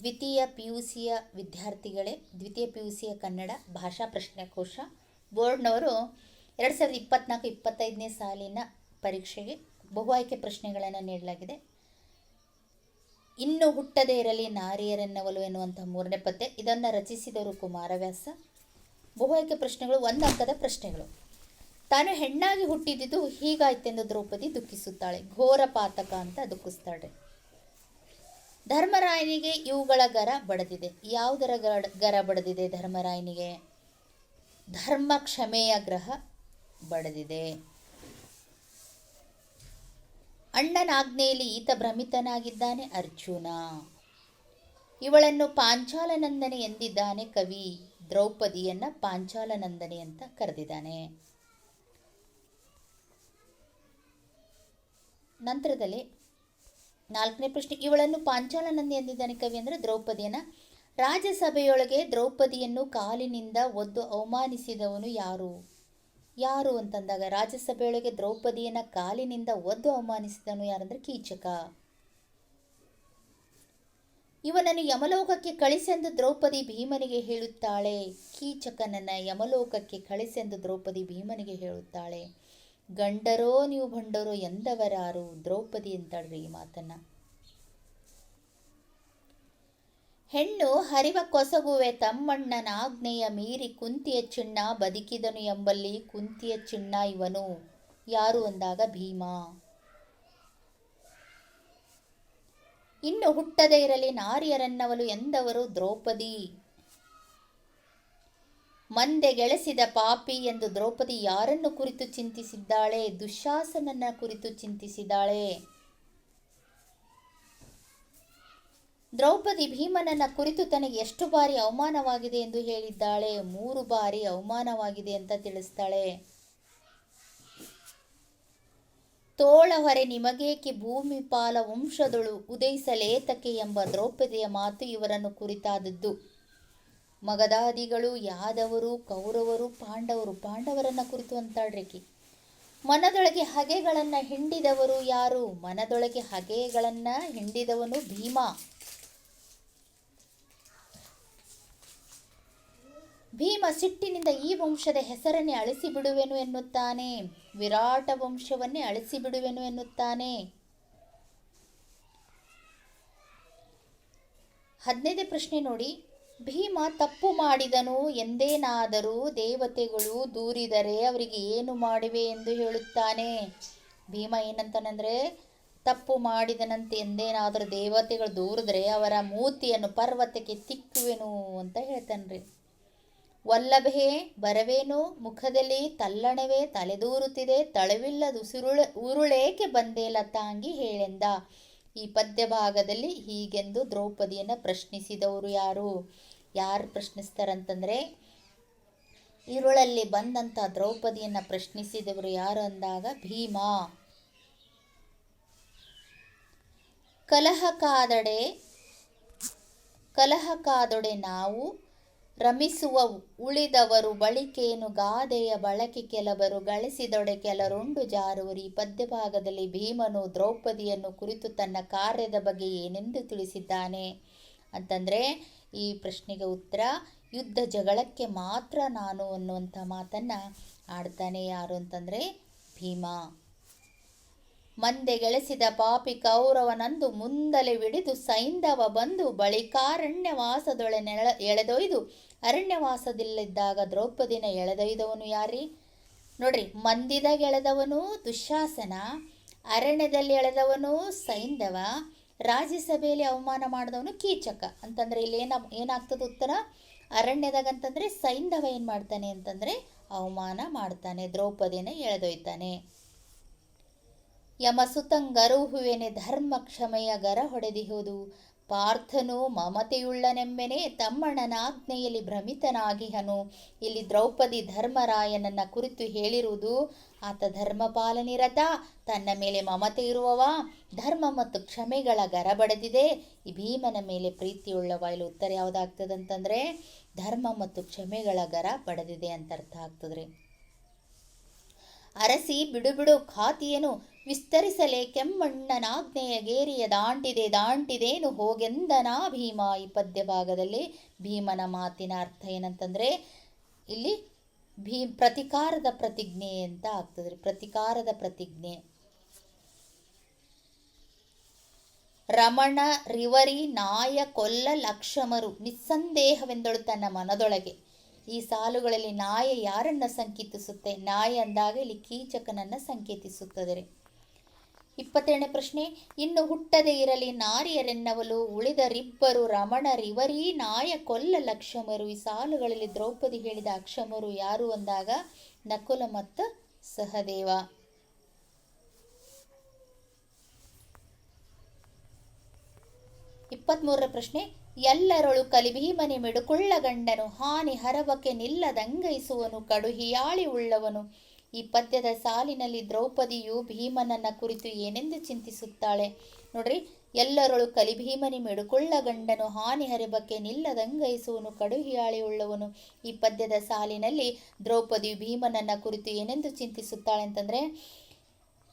ದ್ವಿತೀಯ P U ಸಿಯ ವಿದ್ಯಾರ್ಥಿಗಳೇ, ದ್ವಿತೀಯ ಪಿ ಯು ಸಿಯ ಕನ್ನಡ ಭಾಷಾ ಪ್ರಶ್ನೆಕೋಶ ಬೋರ್ಡ್ನವರು ಎರಡು ಸಾವಿರದ ಇಪ್ಪತ್ತ್ನಾಲ್ಕು ಇಪ್ಪತ್ತೈದನೇ ಸಾಲಿನ ಪರೀಕ್ಷೆಗೆ ಬಹು ಆಯ್ಕೆ ಪ್ರಶ್ನೆಗಳನ್ನು ನೀಡಲಾಗಿದೆ. ಇನ್ನು ಹುಟ್ಟದೇ ಇರಲಿ ನಾರಿಯರನ್ನವಲು ಎನ್ನುವಂಥ ಮೂರನೇ ಪದ್ಯ, ಇದನ್ನು ರಚಿಸಿದವರು ಕುಮಾರವ್ಯಾಸ. ಬಹು ಆಯ್ಕೆ ಪ್ರಶ್ನೆಗಳು, ಒಂದು ಅಂಕದ ಪ್ರಶ್ನೆಗಳು. ತಾನು ಹೆಣ್ಣಾಗಿ ಹುಟ್ಟಿದ್ದು ಹೀಗಾಯ್ತೆಂದು ದ್ರೌಪದಿ ದುಃಖಿಸುತ್ತಾಳೆ. ಘೋರ ಪಾತಕ ಅಂತ ದುಃಖಿಸ್ತಾಳೆ ಧರ್ಮರಾಯನಿಗೆ ಇವುಗಳ ಗರ ಬಡದಿದೆ. ಯಾವುದರ ಗರ ಗರ ಬಡದಿದೆ ಧರ್ಮರಾಯನಿಗೆ? ಧರ್ಮ ಕ್ಷಮೆಯ ಗ್ರಹ ಬಡದಿದೆ. ಅಣ್ಣನ ಆಜ್ಞೆಯಲ್ಲಿ ಈತ ಭ್ರಮಿತನಾಗಿದ್ದಾನೆ ಅರ್ಜುನ. ಇವಳನ್ನು ಪಾಂಚಾಲನಂದನೆ ಎಂದಿದ್ದಾನೆ ಕವಿ. ದ್ರೌಪದಿಯನ್ನ ಪಾಂಚಾಲನಂದನೆ ಅಂತ ಕರೆದಿದ್ದಾನೆ. ನಂತರದಲ್ಲಿ ನಾಲ್ಕನೇ ಪ್ರಶ್ನೆ, ಇವಳನ್ನು ಪಾಂಚಾಲನಂದಿ ಎಂದಿದ್ದಾನೆ ಕವಿ ಅಂದರೆ ದ್ರೌಪದಿಯನ್ನ. ರಾಜಸಭೆಯೊಳಗೆ ದ್ರೌಪದಿಯನ್ನು ಕಾಲಿನಿಂದ ಒದ್ದು ಅವಮಾನಿಸಿದವನು ಯಾರು? ಯಾರು ಅಂತಂದಾಗ, ರಾಜ್ಯಸಭೆಯೊಳಗೆ ದ್ರೌಪದಿಯನ್ನು ಕಾಲಿನಿಂದ ಒದ್ದು ಅವಮಾನಿಸಿದವನು ಯಾರಂದ್ರೆ ಕೀಚಕ. ಇವನನ್ನು ಯಮಲೋಕಕ್ಕೆ ಕಳಿಸೆಂದು ದ್ರೌಪದಿ ಭೀಮನಿಗೆ ಹೇಳುತ್ತಾಳೆ. ಕೀಚಕನನ್ನ ಯಮಲೋಕಕ್ಕೆ ಕಳಿಸೆಂದು ದ್ರೌಪದಿ ಭೀಮನಿಗೆ ಹೇಳುತ್ತಾಳೆ. ಗಂಡರೋ ನೀವು ಭಂಡರೋ ಎಂದವರಾರು? ದ್ರೌಪದಿ ಅಂತಾಳ್ರಿ ಈ ಮಾತನ್ನ? ಹೆಣ್ಣು ಹರಿವ ಕೊಸಗುವೆ ತಮ್ಮಣ್ಣನ ಆಜ್ಞೆಯ ಮೀರಿ ಕುಂತಿಯ ಚಿಣ್ಣ ಬದುಕಿದನು ಎಂಬಲ್ಲಿ ಕುಂತಿಯ ಚಿಣ್ಣ ಇವನು. ಯಾರು ಅಂದಾಗ ಭೀಮ. ಇನ್ನು ಹುಟ್ಟದೇ ಇರಲಿ ನಾರಿಯರನ್ನವಲು ಎಂದವರು ದ್ರೌಪದಿ. ಮಂದೆ ಗೆಳೆಸಿದ ಪಾಪಿ ಎಂದು ದ್ರೌಪದಿ ಯಾರನ್ನು ಕುರಿತು ಚಿಂತಿಸಿದ್ದಾಳೆ? ದುಶಾಸನನ್ನ ಕುರಿತು ಚಿಂತಿಸಿದ್ದಾಳೆ? ದ್ರೌಪದಿ ಭೀಮನನ್ನ ಕುರಿತು ತನಗೆ ಎಷ್ಟು ಬಾರಿ ಅವಮಾನವಾಗಿದೆ ಎಂದು ಹೇಳಿದ್ದಾಳೆ? ಮೂರು ಬಾರಿ ಅವಮಾನವಾಗಿದೆ ಅಂತ ತಿಳಿಸ್ತಾಳೆ. ತೋಳ ಹೊರೆ ನಿಮಗೇಕೆ ಭೂಮಿ ಪಾಲ ವಂಶದಳು ಉದಯಿಸಲೇತಕೆ ಎಂಬ ದ್ರೌಪದಿಯ ಮಾತು ಇವರನ್ನು ಕುರಿತಾದದ್ದು. ಮಗದಾದಿಗಳು ಯಾದವರು, ಕೌರವರು, ಪಾಂಡವರು, ಪಾಂಡವರನ್ನ ಕುರಿತು ಅಂತಾಳ್ರಿಕಿ ಮನದೊಳಗೆ ಹಗೆಗಳನ್ನು ಹಿಂಡಿದವರು ಯಾರು? ಮನದೊಳಗೆ ಹಗೆಗಳನ್ನು ಹಿಂಡಿದವನು ಭೀಮ. ಭೀಮ ಸಿಟ್ಟಿನಿಂದ ಈ ವಂಶದ ಹೆಸರನ್ನೇ ಅಳಿಸಿ ಬಿಡುವೆನು ಎನ್ನುತ್ತಾನೆ. ವಿರಾಟ ವಂಶವನ್ನೇ ಅಳಿಸಿ ಬಿಡುವೆನು ಎನ್ನುತ್ತಾನೆ. ಹದಿನೈದೇ ಪ್ರಶ್ನೆ ನೋಡಿ. ಭೀಮ ತಪ್ಪು ಮಾಡಿದನು ಎಂದೇನಾದರೂ ದೇವತೆಗಳು ದೂರಿದರೆ ಅವರಿಗೆ ಏನು ಮಾಡಿವೆ ಎಂದು ಹೇಳುತ್ತಾನೆ. ಭೀಮ ಏನಂತಾನಂದರೆ, ತಪ್ಪು ಮಾಡಿದನಂತೆ ಎಂದೇನಾದರೂ ದೇವತೆಗಳು ದೂರಿದ್ರೆ ಅವರ ಮೂತಿಯನ್ನು ಪರ್ವತಕ್ಕೆ ತಿಕ್ಕುವೆನು ಅಂತ ಹೇಳ್ತಾನ್ರಿ. ವಲ್ಲಭೆ, ಬರವೇನು? ಮುಖದಲ್ಲಿ ತಲ್ಲಣವೇ ತಲೆದೂರುತ್ತಿದೆ, ತಳವಿಲ್ಲದು ಸುರುಳ ಉರುಳೇಕೆ ಬಂದೆ ಲತಾಂಗಿ ಹೇಳೆಂದ. ಈ ಪದ್ಯ ಭಾಗದಲ್ಲಿ ಹೀಗೆಂದು ದ್ರೌಪದಿಯನ್ನು ಪ್ರಶ್ನಿಸಿದವರು ಯಾರು? ಯಾರು ಪ್ರಶ್ನಿಸ್ತಾರಂತಂದರೆ, ಇರುಳಲ್ಲಿ ಬಂದಂಥ ದ್ರೌಪದಿಯನ್ನು ಪ್ರಶ್ನಿಸಿದವರು ಯಾರು ಅಂದಾಗ ಭೀಮ. ಕಲಹ ಕಾದಡೆ ಕಲಹ ಕಾದೊಡೆ ನಾವು ರಮಿಸುವ ಉಳಿದವರು ಬಳಿಕೇನು ಗಾದೆಯ ಬಳಕೆ ಕೆಲವರು ಗಳಿಸಿದೊಡೆ ಕೆಲರುಂಡು ಜಾರುವರು ಪದ್ಯಭಾಗದಲ್ಲಿ ಭೀಮನು ದ್ರೌಪದಿಯನ್ನು ಕುರಿತು ತನ್ನ ಕಾರ್ಯದ ಬಗ್ಗೆ ಏನೆಂದು ತಿಳಿಸಿದ್ದಾನೆ? ಅಂತಂದರೆ, ಈ ಪ್ರಶ್ನೆಗೆ ಉತ್ತರ, ಯುದ್ಧ ಜಗಳಕ್ಕೆ ಮಾತ್ರ ನಾನು ಅನ್ನುವಂಥ ಮಾತನ್ನು ಆಡ್ತಾನೆ ಯಾರು ಅಂತಂದರೆ ಭೀಮ. ಮಂದೆ ಗೆಳೆಸಿದ ಪಾಪಿ ಕೌರವನಂದು ಮುಂದಲೆ ವಿಡಿದು ಸೈಂಧವ ಬಂದು ಬಳಿಕಾರಣ್ಯವಾಸದೊಳೆ ನೆಳ ಎಳೆದೊಯ್ದು, ಅರಣ್ಯವಾಸದಲ್ಲಿದ್ದಾಗ ದ್ರೌಪದಿನ ಎಳೆದೊಯ್ದವನು ಯಾರಿ? ನೋಡ್ರಿ, ಮಂದಿದ ಗೆಳೆದವನು ದುಶಾಸನ, ಅರಣ್ಯದಲ್ಲಿ ಎಳೆದವನು ಸೈಂಧವ, ರಾಜ್ಯಸಭೆಯಲ್ಲಿ ಅವಮಾನ ಮಾಡಿದವನು ಕೀಚಕ. ಅಂತಂದರೆ ಇಲ್ಲಿ ಏನ ಏನಾಗ್ತದೆ ಉತ್ತರ? ಅರಣ್ಯದಾಗ ಅಂತಂದರೆ ಸೈಂಧವ ಏನು ಮಾಡ್ತಾನೆ ಅಂತಂದರೆ ಅವಮಾನ ಮಾಡ್ತಾನೆ, ದ್ರೌಪದಿನ ಎಳೆದೊಯ್ತಾನೆ. ಯಮಸುತಂಗರುಹುವೆನೆ ಧರ್ಮ ಕ್ಷಮೆಯ ಗರ ಹೊಡೆದಿಹುದು. ಪಾರ್ಥನು ಮಮತೆಯುಳ್ಳನೆಂಬೆನೆ ತಮ್ಮಣ್ಣನ ಆಜ್ಞೆಯಲ್ಲಿ ಭ್ರಮಿತನಾಗಿಹನು. ಇಲ್ಲಿ ದ್ರೌಪದಿ ಧರ್ಮರಾಯನನ್ನ ಕುರಿತು ಹೇಳಿರುವುದು, ಆತ ಧರ್ಮಪಾಲನಿರತ ತನ್ನ ಮೇಲೆ ಮಮತೆ ಇರುವವ, ಧರ್ಮ ಮತ್ತು ಕ್ಷಮೆಗಳ ಗರ ಬಡದಿದೆ, ಈ ಭೀಮನ ಮೇಲೆ ಪ್ರೀತಿಯುಳ್ಳವ. ಇಲ್ಲಿ ಉತ್ತರ ಯಾವುದಾಗ್ತದಂತಂದರೆ, ಧರ್ಮ ಮತ್ತು ಕ್ಷಮೆಗಳ ಗರ ಬಡದಿದೆ ಅಂತ ಅರ್ಥ ಆಗ್ತದ್ರಿ. ಅರಸಿ ಬಿಡುಬಿಡು ಖಾತಿಯನು, ವಿಸ್ತರಿಸಲೇ ಕೆಮ್ಮಣ್ಣನಾಜ್ಞೆಯ ಗೇರಿಯ ದಾಂಟಿದೆ, ದಾಂಟಿದೇನು ಹೋಗೆಂದನಾ ಭೀಮ? ಈ ಪದ್ಯ ಭಾಗದಲ್ಲಿ ಭೀಮನ ಮಾತಿನ ಅರ್ಥ ಏನಂತಂದರೆ, ಇಲ್ಲಿ ಭೀ, ಪ್ರತಿಕಾರದ ಪ್ರತಿಜ್ಞೆ ಅಂತ ಆಗ್ತದೆ, ಪ್ರತಿಕಾರದ ಪ್ರತಿಜ್ಞೆ. ರಮಣ, ರಿವರಿ, ನಾಯ, ಕೊಲ್ಲ, ಲಕ್ಷಮರು, ನಿಸ್ಸಂದೇಹವೆಂದಳು ತನ್ನ ಮನದೊಳಗೆ. ಈ ಸಾಲುಗಳಲ್ಲಿ ನಾಯ ಯಾರನ್ನ ಸಂಕೇತಿಸುತ್ತೆ? ನಾಯ ಅಂದಾಗ ಇಲ್ಲಿ ಕೀಚಕನನ್ನ ಸಂಕೇತಿಸುತ್ತದೆ. ಇಪ್ಪತ್ತೆರಡನೇ ಪ್ರಶ್ನೆ, ಇನ್ನು ಹುಟ್ಟದೇ ಇರಲಿ ನಾರಿಯರೆನ್ನವಲು ಉಳಿದರಿಬ್ಬರು ರಮಣರಿವರೀ ನಾಯ ಕೊಲ್ಲ ಲಕ್ಷಮರು. ಈ ಸಾಲುಗಳಲ್ಲಿ ದ್ರೌಪದಿ ಹೇಳಿದ ಅಕ್ಷಮರು ಯಾರು ಅಂದಾಗ ನಕುಲ ಮತ್ತು ಸಹದೇವ. ಇಪ್ಪತ್ತ್ಮೂರರ ಪ್ರಶ್ನೆ ಎಲ್ಲರೊಳು ಕಲಿಭೀಮನೆ ಮಿಡುಕುಳ್ಳ ಗಂಡನು, ಹಾನಿ ಹರವಕ್ಕೆ ನಿಲ್ಲದಂಗೈಸುವನು ಕಡುಹಿಯಾಳಿ ಉಳ್ಳವನು. ಈ ಪದ್ಯದ ಸಾಲಿನಲ್ಲಿ ದ್ರೌಪದಿಯು ಭೀಮನನ್ನ ಕುರಿತು ಏನೆಂದು ಚಿಂತಿಸುತ್ತಾಳೆ? ನೋಡ್ರಿ, ಎಲ್ಲರೊಳು ಕಲಿಭೀಮನಿ ಮಿಡುಕುಳ್ಳ ಗಂಡನು, ಹಾನಿ ಹರಿಬಕ್ಕೆ ನಿಲ್ಲದಂಗೈಸುವನು ಕಡುಹಿಯಾಳಿ ಉಳ್ಳವನು. ಈ ಪದ್ಯದ ಸಾಲಿನಲ್ಲಿ ದ್ರೌಪದಿ ಭೀಮನನ್ನ ಕುರಿತು ಏನೆಂದು ಚಿಂತಿಸುತ್ತಾಳೆ ಅಂತಂದ್ರೆ,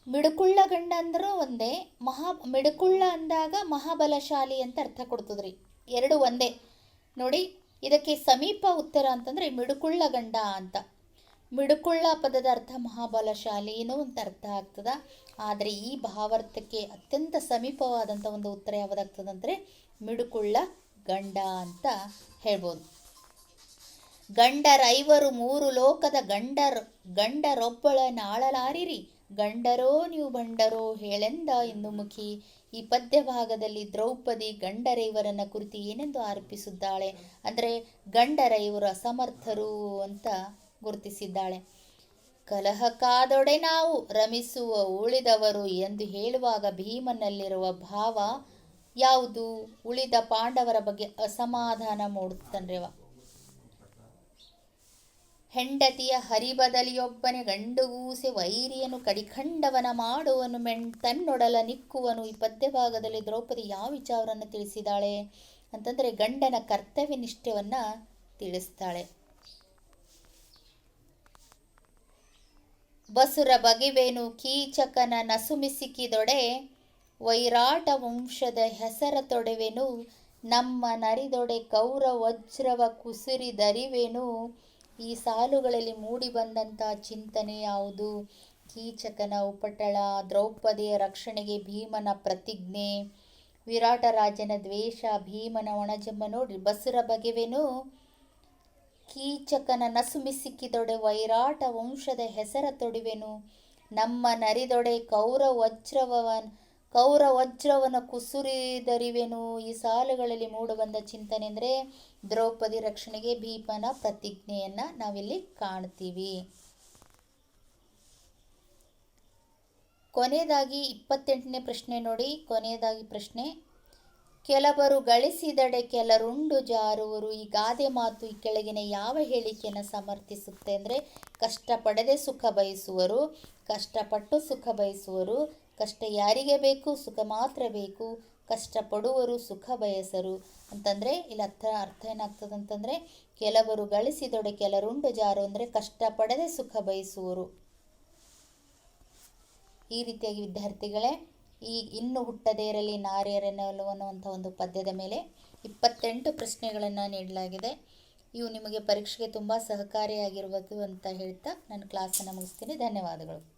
ಮಿಡುಕುಳ್ಳ ಗಂಡ ಅಂದರೂ ಒಂದೇ, ಮಹಾ, ಮಿಡುಕುಳ್ಳ ಅಂದಾಗ ಮಹಾಬಲಶಾಲಿ ಅಂತ ಅರ್ಥ ಕೊಡ್ತದ್ರಿ. ಎರಡು ಒಂದೇ. ನೋಡಿ, ಇದಕ್ಕೆ ಸಮೀಪ ಉತ್ತರ ಅಂತಂದರೆ ಮಿಡುಕುಳ್ಳ ಗಂಡ ಅಂತ. ಮಿಡುಕುಳ್ಳ ಪದದ ಅರ್ಥ ಮಹಾಬಲಶಾಲಿನೂ ಅಂತ ಅರ್ಥ ಆಗ್ತದ. ಆದರೆ ಈ ಭಾವಾರ್ಥಕ್ಕೆ ಅತ್ಯಂತ ಸಮೀಪವಾದಂಥ ಒಂದು ಉತ್ತರ ಯಾವುದಾಗ್ತದಂದರೆ ಮಿಡುಕುಳ್ಳ ಗಂಡ ಅಂತ ಹೇಳ್ಬೋದು. ಗಂಡರೈವರು ಮೂರು ಲೋಕದ ಗಂಡರ್ ಗಂಡರೊಬ್ಬಳ ನಾಳಲಾರಿರಿ ಗಂಡರೋ ನೀವು ಬಂಡರೋ ಹೇಳೆಂದ ಇಂದು ಮುಖಿ ಈ ಪದ್ಯ ಭಾಗದಲ್ಲಿ ದ್ರೌಪದಿ ಗಂಡರೈವರನ್ನ ಕುರಿತು ಏನೆಂದು ಆರೋಪಿಸಿದ್ದಾಳೆ? ಅಂದರೆ ಗಂಡರೈವರು ಅಸಮರ್ಥರು ಅಂತ ಗುರುತಿಸಿದ್ದಾಳೆ. ಕಲಹಕಾದೊಡೆ ನಾವು ರಮಿಸುವ ಉಳಿದವರು ಎಂದು ಹೇಳುವಾಗ ಭೀಮನಲ್ಲಿರುವ ಭಾವ ಯಾವುದು? ಉಳಿದ ಪಾಂಡವರ ಬಗ್ಗೆ ಅಸಮಾಧಾನ ಮೂಡುತ್ತನ್ರಿವ ಹೆಂಡತಿಯ ಹರಿಬದಲಿಯೊಬ್ಬನೇ ಗಂಡುಗೂಸೆ ವೈರಿಯನು ಕಡಿಖಂಡವನ ಮಾಡುವನು ಮೆಣ್ ತನ್ನೊಡಲ ನಿಕ್ಕುವನು. ಈ ಪದ್ಯಭಾಗದಲ್ಲಿ ದ್ರೌಪದಿ ಯಾವ ವಿಚಾರವನ್ನು ತಿಳಿಸಿದಾಳೆ ಅಂತಂದರೆ ಗಂಡನ ಕರ್ತವ್ಯ ನಿಷ್ಠೆಯನ್ನು ತಿಳಿಸ್ತಾಳೆ. ಬಸುರ ಬಗೆವೇನು ಕೀಚಕನ ನಸುಮಿಸಿಕಿದೊಡೆ ವೈರಾಟ ವಂಶದ ಹೆಸರ ತೊಡೆವೆನು. ನಮ್ಮ ನರಿದೊಡೆ ಕೌರ ವಜ್ರವ ಕುಸಿರಿದರಿವೆನು ಈ ಸಾಲುಗಳಲ್ಲಿ ಮೂಡಿಬಂದಂಥ ಚಿಂತನೆ ಯಾವುದು? ಕೀಚಕನ ಉಪಟಳ, ದ್ರೌಪದಿಯ ರಕ್ಷಣೆಗೆ ಭೀಮನ ಪ್ರತಿಜ್ಞೆ ವಿರಾಟ ರಾಜನ ದ್ವೇಷ, ಭೀಮನ ಒಣಜಮ್ಮ ನೋಡಿ ಬಸುರ ಬಗೆವೇನು. ಕೀಚಕನ ನಸುಮಿಸಿಕ್ಕಿದೊಡೆ ವೈರಾಟ ವಂಶದ ಹೆಸರ ತೊಡಿವೆನು. ನಮ್ಮ ನರಿದೊಡೆ ಕೌರ ವಜ್ರವನ್ ಕೌರ ವಜ್ರವನ ಕುಸುರಿದರಿವೆನು ಈ ಸಾಲುಗಳಲ್ಲಿ ಮೂಡುಬಂದ ಚಿಂತನೆ ಅಂದರೆ ದ್ರೌಪದಿ ರಕ್ಷಣೆಗೆ ಭೀಮನ ಪ್ರತಿಜ್ಞೆಯನ್ನು ನಾವಿಲ್ಲಿ ಕಾಣ್ತೀವಿ. ಕೊನೆಯದಾಗಿ ಇಪ್ಪತ್ತೆಂಟನೇ ಪ್ರಶ್ನೆ ನೋಡಿ. ಕೊನೆಯದಾಗಿ ಪ್ರಶ್ನೆ. ಕೆಲವರು ಗಳಿಸಿದಡೆ ಕೆಲರುಂಡು ಜಾರುವರು. ಈ ಗಾದೆ ಮಾತು ಈ ಕೆಳಗಿನ ಯಾವ ಹೇಳಿಕೆಯನ್ನು ಸಮರ್ಥಿಸುತ್ತೆ ಅಂದರೆ ಕಷ್ಟಪಡದೆ ಸುಖ ಬಯಸುವರು. ಕಷ್ಟಪಟ್ಟು ಸುಖ ಬಯಸುವರು. ಕಷ್ಟ ಯಾರಿಗೆ ಬೇಕು? ಸುಖ ಮಾತ್ರ ಬೇಕು. ಕಷ್ಟಪಡುವರು, ಸುಖ ಬಯಸರು. ಅಂತಂದರೆ, ಇಲ್ಲಿ ಅರ್ಥ ಅರ್ಥ ಏನಾಗ್ತದೆ ಅಂತಂದರೆ, ಕೆಲವರು ಗಳಿಸಿದೊಡೆ ಕೆಲರುಂಡು ಜಾರು ಅಂದರೆ ಕಷ್ಟಪಡದೆ ಸುಖ ಬಯಸುವರು. ಈ ರೀತಿಯಾಗಿ ವಿದ್ಯಾರ್ಥಿಗಳೇ, ಈ ಇನ್ನು ಹುಟ್ಟದೇ ಇರಲಿ ನಾರ್ಯರೆನ್ನಲು ಅನ್ನುವಂಥ ಒಂದು ಪದ್ಯದ ಮೇಲೆ ಇಪ್ಪತ್ತೆಂಟು ಪ್ರಶ್ನೆಗಳನ್ನು ನೀಡಲಾಗಿದೆ. ಇವು ನಿಮಗೆ ಪರೀಕ್ಷೆಗೆ ತುಂಬ ಸಹಕಾರಿಯಾಗಿರುವುದು ಅಂತ ಹೇಳ್ತಾ ನಾನು ಕ್ಲಾಸನ್ನು ಮುಗಿಸ್ತೀನಿ. ಧನ್ಯವಾದಗಳು.